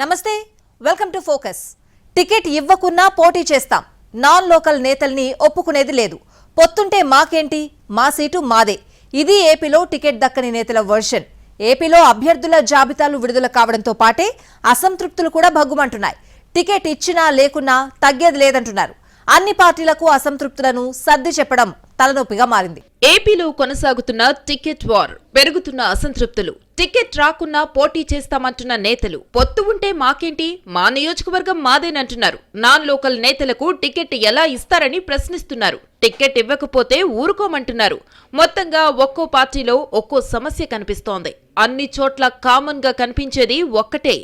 నమస్తే welcome to focus. Ticket ఇవ్వకున్నా పోటీ చేస్తాం. నాన్ లోకల్ నేతల్ని ఒప్పుకునేది లేదు. పొత్తుంటే మాకేంటి? మా సీటు మాదే. ఇది ఏపీలో టికెట్ దక్కని నేతల వర్షన్. ఏపీలో అభ్యర్థుల జాబితాలు విడుదల కావడంతో పాటే అసంతృప్తులు కూడా భగ్గుమంటున్నాయి. టికెట్ ఇచ్చినా లేకున్నా తగ్గేది లేదంటున్నారు. అన్ని పార్టీలకు అసంతృప్తులను సర్ది చెప్పడం తలనొప్పిగా మారింది. ఏపీలో కొనసాగుతున్న టికెట్ వార్ పెరుగుతున్న అసంతృప్తులు. టికెట్ రాకున్నా పోటీ చేస్తామంటున్న నేతలు. పొత్తు ఉంటే మాకేంటి? మా నియోజకవర్గం మాదేనంటున్నారు. నాన్ లోకల్ నేతలకు టికెట్ ఎలా ఇస్తారని ప్రశ్నిస్తున్నారు. టికెట్ ఇవ్వకపోతే ఊరుకోమంటున్నారు. మొత్తంగా ఒక్కో పార్టీలో ఒక్కో సమస్య కనిపిస్తోంది. అన్ని చోట్ల కామన్గా కనిపించేది ఒక్కటే.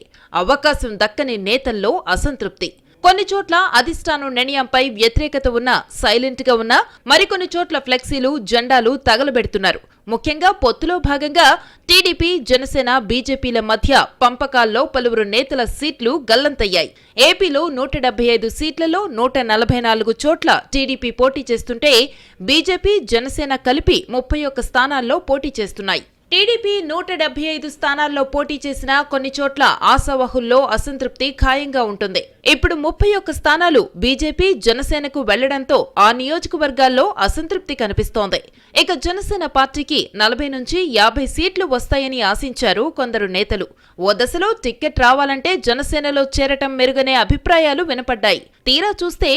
అవకాశం దక్కని నేతల్లో అసంతృప్తి. కొన్ని చోట్ల అధిష్టానం నిర్ణయంపై వ్యతిరేకత ఉన్న సైలెంట్గా ఉన్న మరికొన్ని చోట్ల ఫ్లెక్సీలు జెండాలు తగలబెడుతున్నారు. ముఖ్యంగా పొత్తులో భాగంగా టీడీపీ జనసేన బీజేపీల మధ్య పంపకాల్లో పలువురు నేతల సీట్లు గల్లంతయ్యాయి. ఏపీలో నూట డెబ్బై ఐదు సీట్లలో నూట నలభై నాలుగు చోట్ల టీడీపీ పోటీ చేస్తుంటే బీజేపీ జనసేన కలిపి ముప్పై ఒక్క స్థానాల్లో పోటీ చేస్తున్నాయి. టీడీపీ నూట డెబ్బై ఐదు స్థానాల్లో పోటీ చేసిన కొన్ని చోట్ల ఆశావహుల్లో అసంతృప్తి ఖాయంగా ఉంటుంది. ఇప్పుడు ముప్పై ఒక్క స్థానాలు బీజేపీ జనసేనకు వెళ్ళడంతో ఆ నియోజకవర్గాల్లో అసంతృప్తి కనిపిస్తోంది. ఇక జనసేన పార్టీకి నలభై నుంచి యాభై సీట్లు వస్తాయని ఆశించారు కొందరు నేతలు. ఓ దశలో టిక్కెట్ రావాలంటే జనసేనలో చేరటం మెరుగనే అభిప్రాయాలు వినపడ్డాయి. తీరా చూస్తే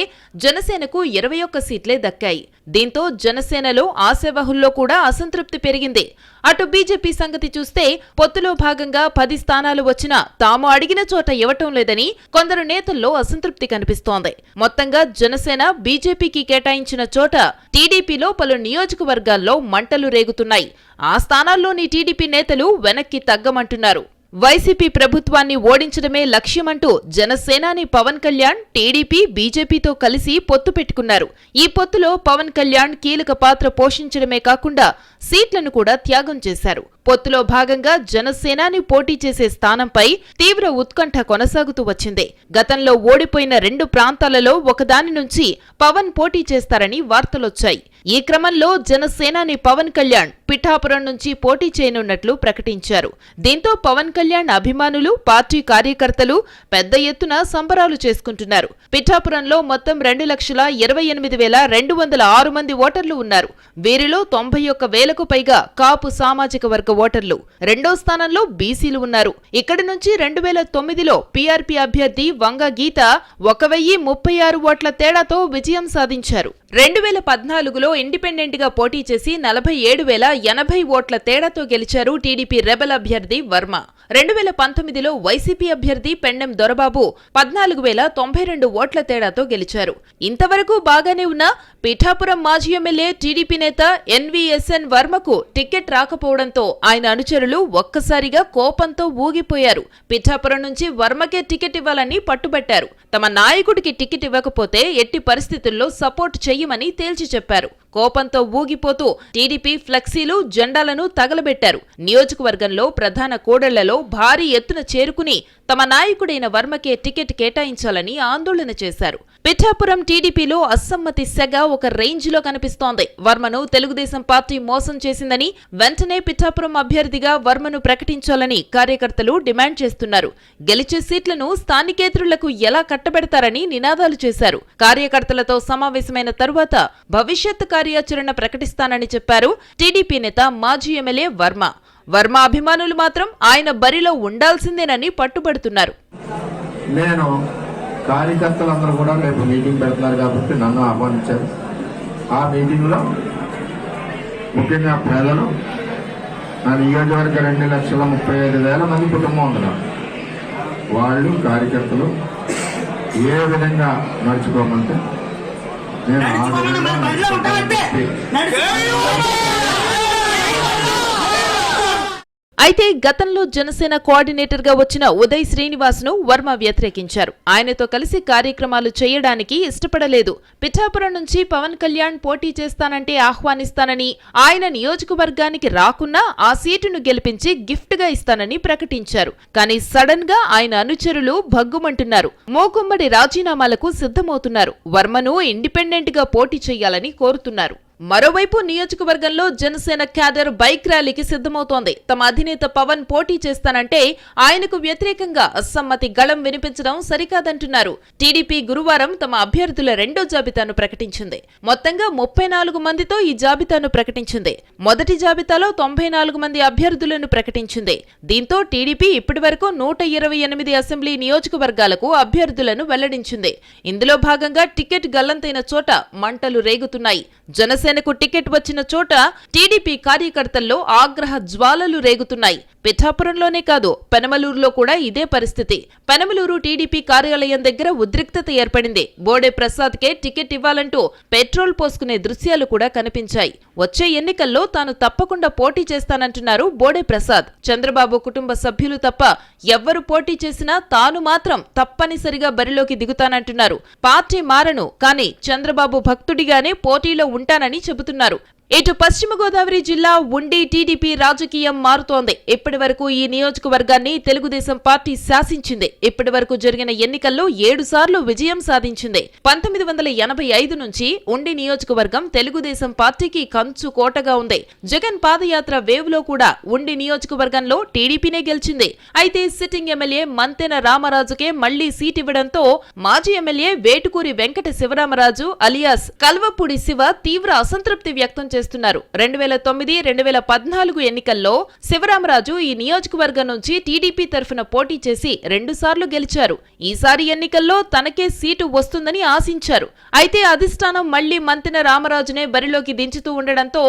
జనసేనకు ఇరవై ఒక్క సీట్లే దక్కాయి. దీంతో జనసేనలో ఆశావహుల్లో కూడా అసంతృప్తి పెరిగింది. అటు బీజేపీ సంగతి చూస్తే పొత్తులో భాగంగా పది స్థానాలు వచ్చినా తాము అడిగిన చోట ఇవ్వటం లేదని కొందరు నేతల్లో అసంతృప్తి కనిపిస్తోంది. మొత్తంగా జనసేన బీజేపీకి కేటాయించిన చోట టీడీపీలో పలు నియోజకవర్గాల్లో మంటలు రేగుతున్నాయి. ఆ స్థానాల్లోని టీడీపీ నేతలు వెనక్కి తగ్గమంటున్నారు. వైసీపీ ప్రభుత్వాన్ని ఓడించడమే లక్ష్యమంటూ జనసేనాని పవన్ కళ్యాణ్ టీడీపీ బీజేపీతో కలిసి పొత్తు పెట్టుకున్నారు. ఈ పొత్తులో పవన్ కళ్యాణ్ కీలక పాత్ర పోషించడమే కాకుండా సీట్లను కూడా త్యాగం చేశారు. పొత్తులో భాగంగా జనసేనాని పోటీ చేసే స్థానంపై తీవ్ర ఉత్కంఠ కొనసాగుతూ వచ్చింది. గతంలో ఓడిపోయిన రెండు ప్రాంతాలలో ఒకదాని నుంచి పవన్ పోటీ చేస్తారని వార్తలొచ్చాయి. ఈ క్రమంలో జనసేనాని పవన్ కళ్యాణ్ పిఠాపురం నుంచి పోటీ చేయనున్నట్లు ప్రకటించారు. దీంతో పవన్ కళ్యాణ్ అభిమానులు పార్టీ కార్యకర్తలు పెద్ద ఎత్తున సంబరాలు చేసుకుంటున్నారు. పిఠాపురంలో మొత్తం రెండు లక్షల ఇరవై ఎనిమిది వేల రెండు వందల ఆరు మంది ఓటర్లు ఉన్నారు. వీరిలో తొంభై ఒక్క వేలకు పైగా కాపు సామాజిక వర్గ ఓటర్లు. రెండో స్థానంలో బీసీలు ఉన్నారు. ఇక్కడి నుంచి రెండు వేల తొమ్మిదిలో పీఆర్పీ అభ్యర్థి వంగ గీత ఒక వెయ్యి ముప్పై ఆరు ఓట్ల తేడాతో విజయం సాధించారు. రెండు వేల పద్నాలుగులో ఇండిపెండెంట్గా పోటీ చేసి నలభై ఏడు వేల ఎనభై ఓట్ల తేడాతో గెలిచారు టీడీపీ రెబల్ అభ్యర్థి వర్మ. రెండు వేల పంతొమ్మిదిలో వైసీపీ అభ్యర్థి పెండెం దొరబాబు పద్నాలుగు వేల తొంభై రెండు ఓట్ల తేడాతో గెలిచారు. ఇంతవరకు బాగానే ఉన్న పిఠాపురం మాజీ ఎమ్మెల్యే టీడీపీ నేత ఎన్వీఎస్ఎన్ వర్మకు టికెట్ రాకపోవడంతో ఆయన అనుచరులు ఒక్కసారిగా కోపంతో ఊగిపోయారు. పిఠాపురం నుంచి వర్మకే టికెట్ ఇవ్వాలని పట్టుబట్టారు. తమ నాయకుడికి టికెట్ ఇవ్వకపోతే ఎట్టి పరిస్థితుల్లో సపోర్ట్ చేయ చెయ్యమని తేల్చి చెప్పారు. కోపంతో ఊగిపోతూ టీడీపీ ఫ్లెక్సీలు జెండాలను తగలబెట్టారు. నియోజకవర్గంలో ప్రధాన కూడళ్ళలో భారీ ఎత్తున చేరుకుని తమ నాయకుడైన వర్మకే టికెట్ కేటాయించాలని ఆందోళన చేశారు. పిఠాపురం టీడీపీలో అసమ్మతి సెగ ఒక రేంజ్లో కనిపిస్తోంది. వర్మను తెలుగుదేశం పార్టీ మోసం చేసిందని వెంటనే పిఠాపురం అభ్యర్థిగా వర్మను ప్రకటించాలని కార్యకర్తలు డిమాండ్ చేస్తున్నారు. గెలిచే సీట్లను స్థానికేతరులకు ఎలా కట్టబెడతారని నినాదాలు చేశారు. కార్యకర్తలతో సమావేశమైన తరువాత భవిష్యత్ కార్యాచరణ ప్రకటిస్తానని చెప్పారు టీడీపీ నేత మాజీ ఎమ్మెల్యే వర్మ. వర్మ అభిమానులు మాత్రం ఆయన బరిలో ఉండాల్సిందేనని పట్టుబడుతున్నారు. నేను కార్యకర్తలందరూ కూడా రేపు మీటింగ్ పెడుతున్నారు కాబట్టి నన్ను ఆహ్వానించారు. ఆ మీటింగ్లో ముఖ్యంగా పేదలు నా నియోజకవర్గ రెండు లక్షల ముప్పై ఐదు వేల మంది కుటుంబం ఉన్నారు వాళ్ళు కార్యకర్తలు ఏ విధంగా నడుచుకోమంటే నేను ఆ విధంగా అయితే గతంలో జనసేన కోఆర్డినేటర్గా వచ్చిన ఉదయ్ శ్రీనివాస్ను వర్మ వ్యతిరేకించారు. ఆయనతో కలిసి కార్యక్రమాలు చేయడానికి ఇష్టపడలేదు. పిఠాపురం నుంచి పవన్ కళ్యాణ్ పోటీ చేస్తానంటే ఆహ్వానిస్తానని ఆయన నియోజకవర్గానికి రాకున్నా ఆ సీటును గెలిపించి గిఫ్ట్గా ఇస్తానని ప్రకటించారు. కానీ సడన్గా ఆయన అనుచరులు భగ్గుమంటున్నారు. మోకుమ్మడి రాజీనామాలకు సిద్ధమవుతున్నారు. వర్మను ఇండిపెండెంట్గా పోటీ చేయాలని కోరుతున్నారు. మరోవైపు నియోజకవర్గంలో జనసేన క్యాడర్ బైక్ ర్యాలీకి సిద్ధమవుతోంది. తమ అధినేత పవన్ పోటీ చేస్తానంటే ఆయనకు వ్యతిరేకంగా అసమ్మతి గళం వినిపించడం సరికాదంటున్నారు. టీడీపీ గురువారం తమ అభ్యర్థుల రెండో జాబితాను ప్రకటించింది. మొత్తంగా ముప్పై నాలుగు మందితో ఈ జాబితాను ప్రకటించింది. మొదటి జాబితాలో తొంభై నాలుగు మంది అభ్యర్థులను ప్రకటించింది. దీంతో టీడీపీ ఇప్పటివరకు నూట ఇరవై ఎనిమిది అసెంబ్లీ నియోజకవర్గాలకు అభ్యర్థులను వెల్లడించింది. ఇందులో భాగంగా టికెట్ గల్లంతైన చోట మంటలు రేగుతున్నాయి. జనసేన జనసేనకు టికెట్ వచ్చిన చోట టీడీపీ కార్యకర్తల్లో ఆగ్రహ జ్వాలలు రేగుతున్నాయి. పిఠాపురంలోనే కాదు పెనమలూరులో కూడా ఇదే పరిస్థితి. పెనమలూరు టీడీపీ కార్యాలయం దగ్గర ఉద్రిక్తత ఏర్పడింది. బోడే ప్రసాద్ కే టికెట్ ఇవ్వాలంటూ పెట్రోల్ పోసుకునే దృశ్యాలు కూడా కనిపించాయి. వచ్చే ఎన్నికల్లో తాను తప్పకుండా పోటీ చేస్తానంటున్నారు బోడే ప్రసాద్. చంద్రబాబు కుటుంబ సభ్యులు తప్ప ఎవ్వరు పోటీ చేసినా తాను మాత్రం తప్పనిసరిగా బరిలోకి దిగుతానంటున్నారు. పార్టీ మారను కానీ చంద్రబాబు భక్తుడిగానే పోటీలో ఉంటానని చెబుతున్నారు. ఇటు పశ్చిమ గోదావరి జిల్లా ఉండి టీడీపీ రాజకీయం మారుతోంది. ఇప్పటి వరకు ఈ నియోజకవర్గాన్ని తెలుగుదేశం పార్టీ శాసించింది. ఇప్పటి వరకు జరిగిన ఎన్నికల్లో ఏడు సార్లు విజయం సాధించింది. పంతొమ్మిది వందల ఎనభై ఐదు నుంచి ఉండి నియోజకవర్గం తెలుగుదేశం పార్టీకి కంచు కోటగా ఉంది. జగన్ పాదయాత్ర వేవ్లో కూడా ఉండి నియోజకవర్గంలో టీడీపీనే గెలిచింది. అయితే సిట్టింగ్ ఎమ్మెల్యే మంతెన రామరాజుకే మళ్ళీ సీట్ ఇవ్వడంతో మాజీ ఎమ్మెల్యే వేటుకూరి వెంకట శివరామరాజు అలియాస్ కల్వపూడి శివ తీవ్ర అసంతృప్తి వ్యక్తం చేస్తున్నారు. రెండు వేల తొమ్మిది రెండు వేల పద్నాలుగు ఎన్నికల్లో శివరామరాజు ఈ నియోజకవర్గం నుంచి టీడీపీ తరఫున పోటీ చేసి రెండుసార్లు గెలిచారు. ఈసారి ఎన్నికల్లో తనకే సీటు వస్తుందని ఆశించారు. అయితే అధిష్టానం మళ్ళీ మంతెన రామరాజునే బరిలోకి దించుతూ ఉండడంతో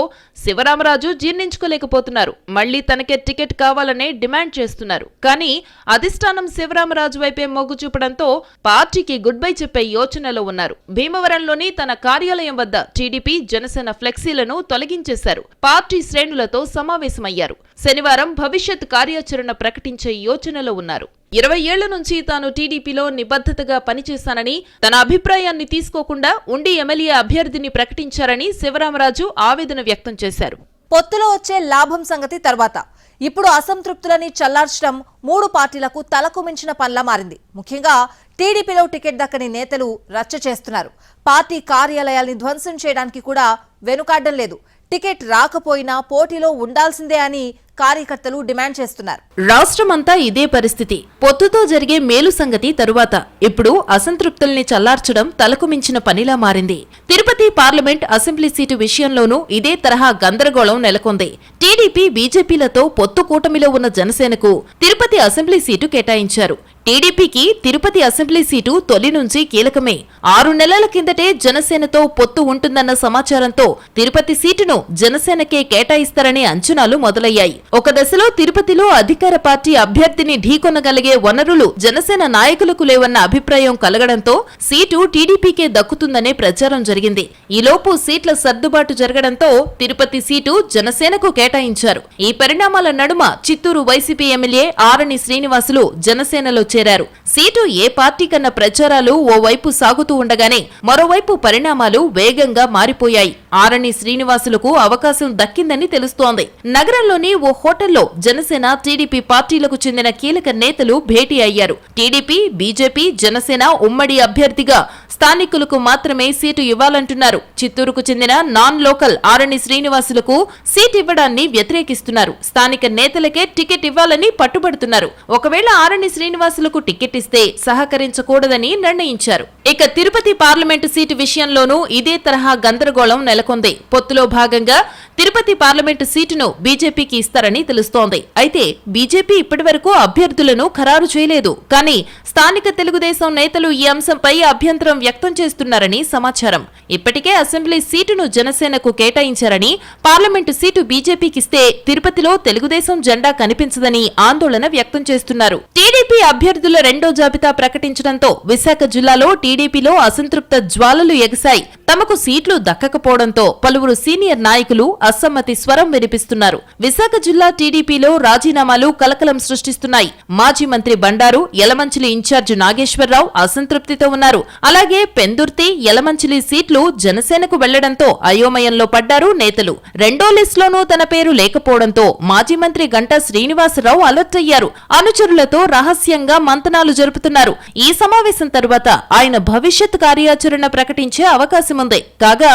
శివరామరాజు జీర్ణించుకోలేకపోతున్నారు. మళ్ళీ తనకే టికెట్ కావాలనే డిమాండ్ చేస్తున్నారు. కానీ అధిష్టానం శివరామరాజు వైపే మొగ్గు చూపడంతో పార్టీకి గుడ్ బై చెప్పే యోచనలో ఉన్నారు. భీమవరంలోని తన కార్యాలయం వద్ద టీడీపీ జనసేన ఫ్లెక్సీలను తొలగించేశారు. పార్టీ శ్రేణులతో సమావేశమయ్యారు. శనివారం భవిష్యత్ కార్యాచరణ ప్రకటించే యోచనలో ఉన్నారు. ఇరవై ఏళ్ళ నుంచి తాను టీడీపీలో నిబద్ధతగా పనిచేశానని తన అభిప్రాయాన్ని తీసుకోకుండా ఉండి ఎమ్మెల్యే అభ్యర్థిని ప్రకటించారని శివరామరాజు ఆవేదన వ్యక్తం చేశారు. పొత్తులో వచ్చే లాభం సంగతి తర్వాత. ఇప్పుడు అసంతృప్తులని చల్లార్చడం మూడు పార్టీలకు తలకు మించిన పనిలా మారింది. ముఖ్యంగా టీడీపీలో టికెట్ దక్కని నేతలు రచ్చ చేస్తున్నారు. పార్టీ కార్యాలయాల్ని ధ్వంసం చేయడానికి కూడా వెనుకాడడం లేదు. టికెట్ రాకపోయినా పోటీలో ఉండాల్సిందే అని కార్యకర్తలు డిమాండ్ చేస్తున్నారు. రాష్ట్రమంతా ఇదే పరిస్థితి. పొత్తుతో జరిగే మేలు సంగతి తరువాత. ఇప్పుడు అసంతృప్తుల్ని చల్లార్చడం తలకు మించిన పనిలా మారింది. తిరుపతి పార్లమెంట్ అసెంబ్లీ సీటు విషయంలోనూ ఇదే తరహా గందరగోళం నెలకొంది. టీడీపీ బీజేపీలతో పొత్తు కూటమిలో ఉన్న జనసేనకు తిరుపతి అసెంబ్లీ సీటు కేటాయించారు. టీడీపీకి తిరుపతి అసెంబ్లీ సీటు తొలి నుంచి కీలకమే. ఆరు నెలల కిందటే జనసేనతో పొత్తు ఉంటుందన్న సమాచారంతో తిరుపతి సీటును జనసేనకే కేటాయిస్తారనే అంచనాలు మొదలయ్యాయి. ఒక దశలో తిరుపతిలో అధికార పార్టీ అభ్యర్థిని ఢీకొనగలిగే వనరులు జనసేన నాయకులకు లేవన్న అభిప్రాయం కలగడంతో సీటు టీడీపీకే దక్కుతుందనే ప్రచారం జరిగింది. ఈలోపు సీట్ల సర్దుబాటు జరగడంతో తిరుపతి సీటు జనసేనకు కేటాయించారు. ఈ పరిణామాల నడుమ చిత్తూరు వైసీపీ ఎమ్మెల్యే ఆరణి శ్రీనివాసులు జనసేనలో చేరారు సీటు ఏ పార్టీ కన్న ప్రచారాలు ఓవైపు సాగుతూ ఉండగానే మరోవైపు పరిణామాలు వేగంగా మారిపోయాయి. ఆరణి శ్రీనివాసులకు అవకాశం దక్కిందని తెలుస్తోంది. నగరంలోని ఓ హోటల్లో జనసేన టీడీపీ పార్టీలకు చెందిన కీలక నేతలు భేటీ అయ్యారు. టీడీపీ బీజేపీ జనసేన ఉమ్మడి అభ్యర్థిగా స్థానికులకు మాత్రమే సీటు ఇవ్వాలంటున్నారు. చిత్తూరుకు చెందిన నాన్ లోకల్ ఆరణి శ్రీనివాసులకు సీట్ ఇవ్వడాన్ని వ్యతిరేకిస్తున్నారు. స్థానిక నేతలకే టికెట్ ఇవ్వాలని పట్టుబడుతున్నారు. ఒకవేళ ఆరణి శ్రీనివాసులకు టికెట్ ఇస్తే సహకరించకూడదని నిర్ణయించారు. ఇక తిరుపతి పార్లమెంటు సీటు విషయంలోనూ ఇదే తరహా గందరగోళం నెలకొంది. పొత్తులో భాగంగా తిరుపతి పార్లమెంటు సీటును బీజేపీకి ఇస్తారని తెలుస్తోంది. అయితే బీజేపీ ఇప్పటివరకు అభ్యర్థులను ఖరారు చేయలేదు. కానీ స్థానిక తెలుగుదేశం నేతలు ఈ అంశంపై అభ్యంతరం వ్యక్తం చేస్తున్నారని సమాచారం. ఇప్పటికే అసెంబ్లీ సీటును జనసేనకు కేటాయించారని పార్లమెంటు సీటు బీజేపీకిస్తే తిరుపతిలో తెలుగుదేశం జెండా కనిపించదని ఆందోళన వ్యక్తం చేస్తున్నారు. టీడీపీ అభ్యర్థుల రెండో జాబితా ప్రకటించడంతో విశాఖ జిల్లాలో టీడీపీలో అసంతృప్త జ్వాలలు ఎగసాయి తమకు సీట్లు దక్కకపోవడంతో పలువురు సీనియర్ నాయకులు అసమ్మతి స్వరం వినిపిస్తున్నారు. విశాఖ జిల్లా టీడీపీలో రాజీనామాలు కలకలం సృష్టిస్తున్నాయి. మాజీ మంత్రి బండారు యలమంచిలి ఇన్ఛార్జ్ నాగేశ్వరరావు అసంతృప్తితో ఉన్నారు. అలాగే పెందుర్తి యలమంచిలి సీట్లు జనసేనకు వెళ్ళడంతో అయోమయంలో పడ్డారు నేతలు. రెండో లిస్టులోనూ తన పేరు లేకపోవడంతో మాజీ మంత్రి గంటా శ్రీనివాసరావు అలర్ట్ అయ్యారు. అనుచరులతో రహస్యంగా మంతనాలు జరుపుతున్నారు. ఈ సమావేశం తరువాత ఆయన భవిష్యత్ కార్యాచరణ ప్రకటించే అవకాశం ఉంది కాగా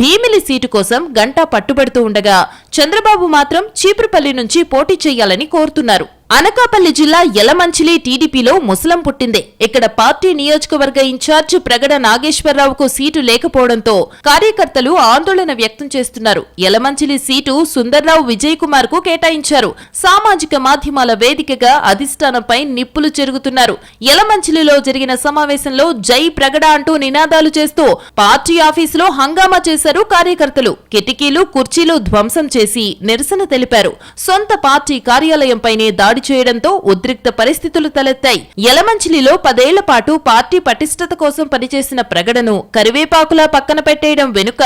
భీమిలి సీటు కోసం గంటా పట్టుబడుతూ ఉండగా చంద్రబాబు మాత్రం చీపురుపల్లి నుంచి పోటీ చేయాలని కోరుతున్నారు. అనకాపల్లి జిల్లా యలమంచిలి టీడీపీలో ముసలం పుట్టిందే. ఇక్కడ పార్టీ నియోజకవర్గ ఇన్ఛార్జ్ ప్రగడ నాగేశ్వరరావుకు సీటు లేకపోవడంతో కార్యకర్తలు ఆందోళన వ్యక్తం చేస్తున్నారు. యలమంచిలి సీటు సుందర్రావు విజయ్ కుమార్కు కేటాయించారు. సామాజిక మాధ్యమాల వేదికగా అధిష్టానంపై నిప్పులు చెరుగుతున్నారు. యలమంచిలిలో జరిగిన సమావేశంలో జై ప్రగడ అంటూ నినాదాలు చేస్తూ పార్టీ ఆఫీసులో హంగామా చేశారు కార్యకర్తలు. కిటికీలు కుర్చీలు ధ్వంసం చేసి నిరసన తెలిపారు. సొంత పార్టీ కార్యాలయంపైనే దాడి చేయడంతో ఉద్రిక్త పరిస్థితులు తలెత్తాయి. యలమంచిలిలో పదేళ్ళ పాటు పార్టీ పటిష్టత కోసం పనిచేసిన ప్రగడను కరివేపాకులా పక్కన పెట్టేయడం వెనుక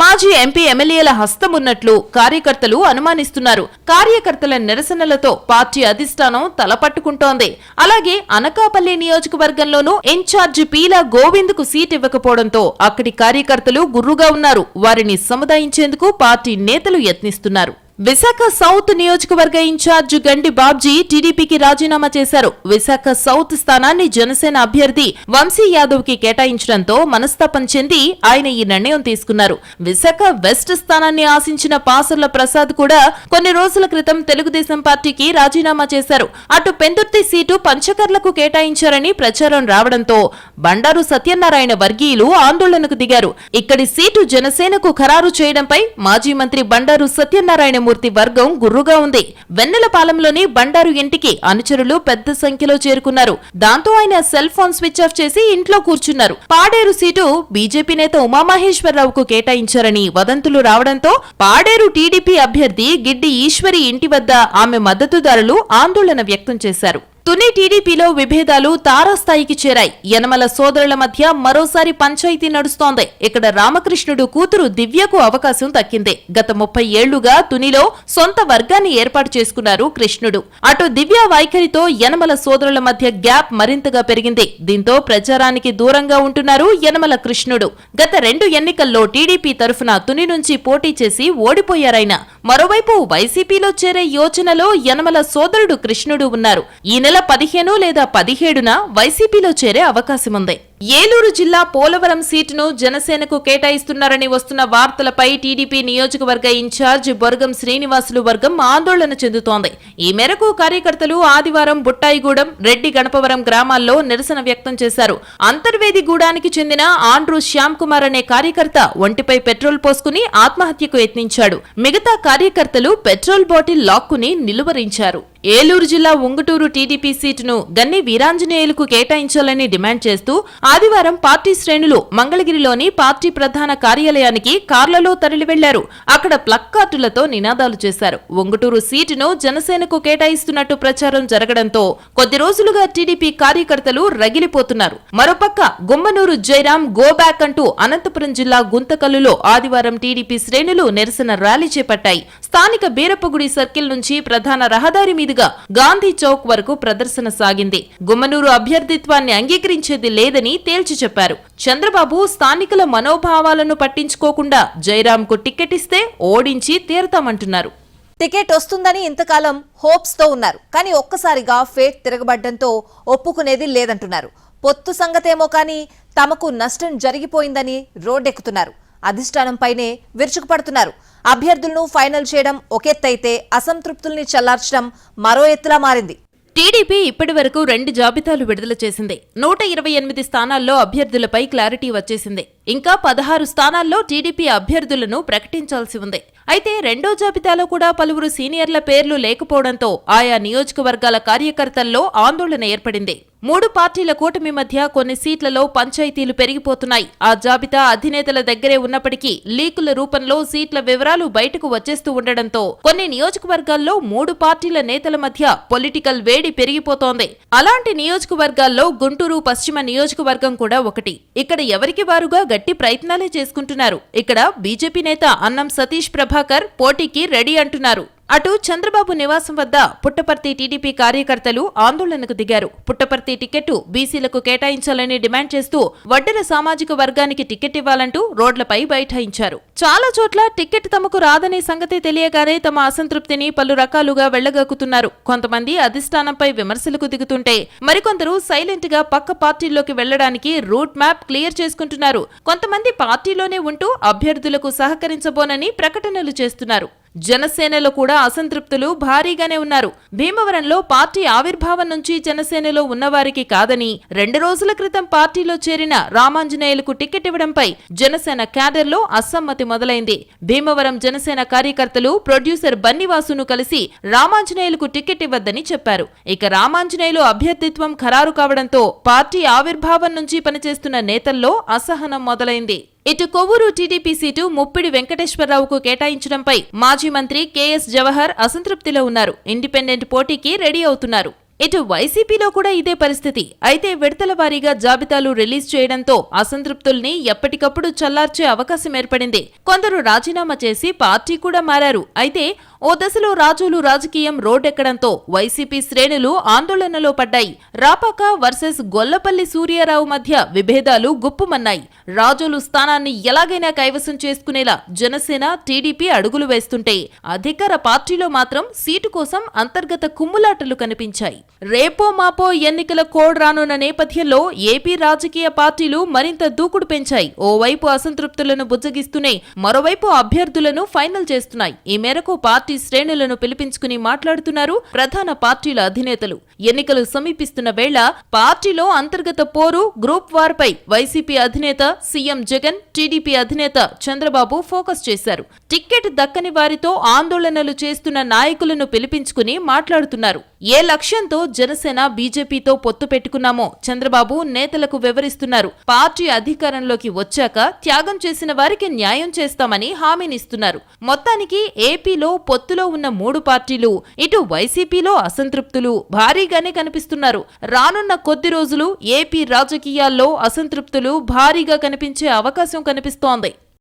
మాజీ ఎంపీ ఎమ్మెల్యేల హస్తమున్నట్లు కార్యకర్తలు అనుమానిస్తున్నారు. కార్యకర్తల నిరసనలతో పార్టీ అధిష్టానం తలపట్టుకుంటోంది. అలాగే అనకాపల్లి నియోజకవర్గంలోనూ ఇన్ఛార్జి పీలా గోవింద్కు సీట్ ఇవ్వకపోవడంతో అక్కడి కార్యకర్తలు గుర్రుగా ఉన్నారు. వారిని సముదాయించేందుకు పార్టీ నేతలు యత్నిస్తున్నారు. నిర్వహిస్తున్నారు విశాఖ సౌత్ నియోజకవర్గ ఇన్ఛార్జ్ గండి బాబ్జీ టీడీపీకి రాజీనామా చేశారు. విశాఖ సౌత్ స్థానాన్ని జనసేన అభ్యర్థి వంశీ యాదవ్కి కేటాయించడంతో మనస్తాపం చెంది ఆయన ఈ నిర్ణయం తీసుకున్నారు. విశాఖ వెస్ట్ స్థానాన్ని ఆశించిన పాసర్ల ప్రసాద్ కూడా కొన్ని రోజుల క్రితం తెలుగుదేశం పార్టీకి రాజీనామా చేశారు. అటు పెందుర్తి సీటు పంచకర్లకు కేటాయించారని ప్రచారం రావడంతో బండారు సత్యనారాయణ వర్గీయులు ఆందోళనకు దిగారు. ఇక్కడి సీటు జనసేనకు ఖరారు చేయడంపై మాజీ మంత్రి బండారు సత్యనారాయణ మూర్తి వర్గం గుర్రుగా ఉంది. వెన్నెలపాలెంలోని బండారు ఇంటికి అనుచరులు పెద్ద సంఖ్యలో చేరుకున్నారు. దాంతో ఆయన సెల్ ఫోన్ స్విచ్ ఆఫ్ చేసి ఇంట్లో కూర్చున్నారు. పాడేరు సీటు బీజేపీ నేత ఉమామహేశ్వరరావుకు కేటాయించారని వదంతులు రావడంతో పాడేరు టీడీపీ అభ్యర్థి గిడ్డి ఈశ్వరి ఇంటి వద్ద ఆమె మద్దతుదారులు ఆందోళన వ్యక్తం చేశారు. తుని టీడీపీలో విభేదాలు తారాస్థాయికి చేరాయి. యనమల సోదరుల మధ్య మరోసారి పంచాయతీ నడుస్తోంది. ఇక్కడ రామకృష్ణుడు కూతురు దివ్యకు అవకాశం దక్కింది. గత ముప్పై ఏళ్ళుగా తునిలో సొంత వర్గాన్ని ఏర్పాటు చేసుకున్నారు కృష్ణుడు. అటు దివ్య వైఖరితో యనమల సోదరుల మధ్య గ్యాప్ మరింతగా పెరిగింది. దీంతో ప్రచారానికి దూరంగా ఉంటున్నారు యనమల కృష్ణుడు. గత రెండు ఎన్నికల్లో టీడీపీ తరఫున తుని నుంచి పోటీ చేసి ఓడిపోయారైన మరోవైపు వైసీపీలో చేరే యోచనలో యనమల సోదరుడు కృష్ణుడు ఉన్నారు. ఈ నెల పదిహేను లేదా పదిహేడున వైసీపీలో చేరే అవకాశముంది. ఏలూరు జిల్లా పోలవరం సీటును జనసేనకు కేటాయిస్తున్నారని వస్తున్న వార్తలపై టీడీపీ నియోజకవర్గ ఇన్ఛార్జ్ బొరగం శ్రీనివాసులు వర్గం ఆందోళన చెందుతోంది. ఈ మేరకు కార్యకర్తలు ఆదివారం బుట్టాయిగూడెం రెడ్డి గణపవరం గ్రామాల్లో నిరసన వ్యక్తం చేశారు. అంతర్వేది గూడానికి చెందిన ఆండ్రూ శ్యామ్ కుమార్ అనే కార్యకర్త ఒంటిపై పెట్రోల్ పోసుకుని ఆత్మహత్యకు యత్నించాడు. మిగతా కార్యకర్తలు పెట్రోల్ బాటిల్ లాక్కుని నిలువరించారు. ఏలూరు జిల్లా ఉంగుటూరు టీడీపీ సీటును గన్ని వీరాంజనేయులకు కేటాయించాలని డిమాండ్ చేస్తూ ఆదివారం పార్టీ శ్రేణులు మంగళగిరిలోని పార్టీ ప్రధాన కార్యాలయానికి కార్లలో తరలి వెళ్ళారు అక్కడ ప్లక్కార్డులతో నినాదాలు చేశారు. ఒంగుటూరు సీటును జనసేనకు కేటాయిస్తున్నట్టు ప్రచారం జరగడంతో కొద్ది రోజులుగా టీడీపీ కార్యకర్తలు రగిలిపోతున్నారు. మరోపక్క గుమ్మనూరు జైరాం గోబ్యాక్ అంటూ అనంతపురం జిల్లా గుంతకల్లులో ఆదివారం టీడీపీ శ్రేణులు నిరసన ర్యాలీ చేపట్టాయి. స్థానిక బీరప్పగుడి సర్కిల్ నుంచి ప్రధాన రహదారి మీదుగా గాంధీ చౌక్ వరకు ప్రదర్శన సాగింది. గుమ్మనూరు అభ్యర్థిత్వాన్ని అంగీకరించేది లేదని తేల్చి చెప్పారు. చంద్రబాబు స్థానికుల మనోభావాలను పట్టించుకోకుండా జయరాంకు టికెట్ ఇస్తే ఓడించి తీరతామంటున్నారు. టికెట్ వస్తుందని ఇంతకాలం హోప్స్తో ఉన్నారు. కానీ ఒక్కసారిగా ఫేట్ తిరగబడ్డంతో ఒప్పుకునేది లేదంటున్నారు. పొత్తు సంగతేమో కానీ తమకు నష్టం జరిగిపోయిందని రోడ్డెక్కుతున్నారు. అధిష్టానంపైనే విరుచుకుపడుతున్నారు. అభ్యర్థులను ఫైనల్ చేయడం ఒకెత్తైతే అసంతృప్తుల్ని చల్లార్చడం మరో ఎత్తులా మారింది. టీడీపీ ఇప్పటి వరకు రెండు జాబితాలు విడుదల చేసింది. నూట ఇరవై ఎనిమిది స్థానాల్లో అభ్యర్థులపై క్లారిటీ వచ్చేసింది. ఇంకా పదహారు స్థానాల్లో టీడీపీ అభ్యర్థులను ప్రకటించాల్సి ఉంది. అయితే రెండో జాబితాలో కూడా పలువురు సీనియర్ల పేర్లు లేకపోవడంతో ఆయా నియోజకవర్గాల కార్యకర్తల్లో ఆందోళన ఏర్పడింది. మూడు పార్టీల కూటమి మధ్య కొన్ని సీట్లలో పంచాయతీలు పెరిగిపోతున్నాయి. ఆ జాబితా అధినేతల దగ్గరే ఉన్నప్పటికీ లీకుల రూపంలో సీట్ల వివరాలు బయటకు వచ్చేస్తూ ఉండడంతో కొన్ని నియోజకవర్గాల్లో మూడు పార్టీల నేతల మధ్య పొలిటికల్ వేడి పెరిగిపోతోంది. అలాంటి నియోజకవర్గాల్లో గుంటూరు పశ్చిమ నియోజకవర్గం కూడా ఒకటి. ఇక్కడ ఎవరికి వారుగా గట్టి ప్రయత్నాలే చేసుకుంటున్నారు. ఇక్కడ బీజేపీ నేత అన్నం సతీష్ ప్రభాకర్ పోటీకి రెడీ అంటున్నారు. అటు చంద్రబాబు నివాసం వద్ద పుట్టపర్తి టీడీపీ కార్యకర్తలు ఆందోళనకు దిగారు. పుట్టపర్తి టికెట్ బీసీలకు కేటాయించాలని డిమాండ్ చేస్తూ వడ్డెర సామాజిక వర్గానికి టికెట్ ఇవ్వాలంటూ రోడ్లపై బైఠాయించారు. చాలా చోట్ల టికెట్ తమకు రాదనే సంగతి తెలియగానే తమ అసంతృప్తిని పలు రకాలుగా వెళ్ళగక్కుతున్నారు. కొంతమంది అధిష్టానంపై విమర్శలకు దిగుతుంటే మరికొందరు సైలెంట్గా పక్క పార్టీల్లోకి వెళ్ళడానికి రూట్ మ్యాప్ క్లియర్ చేసుకుంటున్నారు. కొంతమంది పార్టీలోనే ఉంటూ అభ్యర్థులకు సహకరించబోనని ప్రకటనలు చేస్తున్నారు. జనసేనలో కూడా అసంతృప్తులు భారీగానే ఉన్నారు. భీమవరంలో పార్టీ ఆవిర్భావం నుంచి జనసేనలో ఉన్నవారికి కాదని రెండు రోజుల క్రితం పార్టీలో చేరిన రామాంజనేయులకు టికెట్ ఇవ్వడంపై జనసేన క్యాడర్లో అసమ్మతి మొదలైంది. భీమవరం జనసేన కార్యకర్తలు ప్రొడ్యూసర్ బన్నివాసును కలిసి రామాంజనేయులకు టికెట్ ఇవ్వద్దని చెప్పారు. ఇక రామాంజనేయులు అభ్యర్థిత్వం ఖరారు కావడంతో పార్టీ ఆవిర్భావం నుంచి పనిచేస్తున్న నేతల్లో అసహనం మొదలైంది. ఇటు కొవ్వూరు టీడీపీ సీటు ముప్పిడి వెంకటేశ్వరరావుకు కేటాయించడంపై మాజీ మంత్రి కేఎస్ జవహర్ అసంతృప్తిలో ఉన్నారు. ఇండిపెండెంట్ పోటీకి రెడీ అవుతున్నారు. ఇటు వైసీపీలో కూడా ఇదే పరిస్థితి. అయితే విడతల వారీగా జాబితాలు రిలీజ్ చేయడంతో అసంతృప్తుల్ని ఎప్పటికప్పుడు చల్లార్చే అవకాశం ఏర్పడింది. కొందరు రాజీనామా చేసి పార్టీ కూడా మారారు. అయితే ఓ దశలో రాజులు రాజకీయం రోడ్డెక్కడంతో వైసీపీ శ్రేణులు ఆందోళనలో పడ్డాయి. రాపాక వర్సెస్ గొల్లపల్లి సూర్యారావు మధ్య విభేదాలు గుప్పుమన్నాయి. రాజోలు స్థానాన్ని ఎలాగైనా కైవసం చేసుకునేలా జనసేన టీడీపీ అడుగులు వేస్తుంటే అధికార పార్టీలో మాత్రం సీటు కోసం అంతర్గత కుమ్ములాటలు కనిపించాయి. రేపో మాపో ఎన్నికల కోడ్ రానున్న నేపథ్యంలో ఏపీ రాజకీయ పార్టీలు మరింత దూకుడు పెంచాయి. ఓవైపు అసంతృప్తులను బుజ్జగిస్తూనే మరోవైపు అభ్యర్థులను ఫైనల్ చేస్తున్నాయి. ఈ మేరకు పార్టీ శ్రేణులను పిలిపించుకుని మాట్లాడుతున్నారు ప్రధాన పార్టీల అధినేతలు. ఎన్నికలు సమీపిస్తున్న వేళ పార్టీలో అంతర్గత పోరు గ్రూప్ వార్పై వైసీపీ అధినేత సీఎం జగన్ టీడీపీ అధినేత చంద్రబాబు ఫోకస్ చేశారు. టిక్కెట్ దక్కని వారితో ఆందోళనలు చేస్తున్న నాయకులను పిలిపించుకుని మాట్లాడుతున్నారు. ఏ లక్ష్యంతో జనసేన బీజేపీతో పొత్తు పెట్టుకున్నామో చంద్రబాబు నేతలకు వివరిస్తున్నారు. పార్టీ అధికారంలోకి వచ్చాక త్యాగం చేసిన వారికి న్యాయం చేస్తామని హామీనిస్తున్నారు. మొత్తానికి ఏపీలో పొత్తులో ఉన్న మూడు పార్టీలు ఇటు వైసీపీలో అసంతృప్తులు భారీగానే కనిపిస్తున్నారు. రానున్న కొద్ది రోజులు ఏపీ రాజకీయాల్లో అసంతృప్తులు భారీగా కనిపించే అవకాశం కనిపిస్తోంది.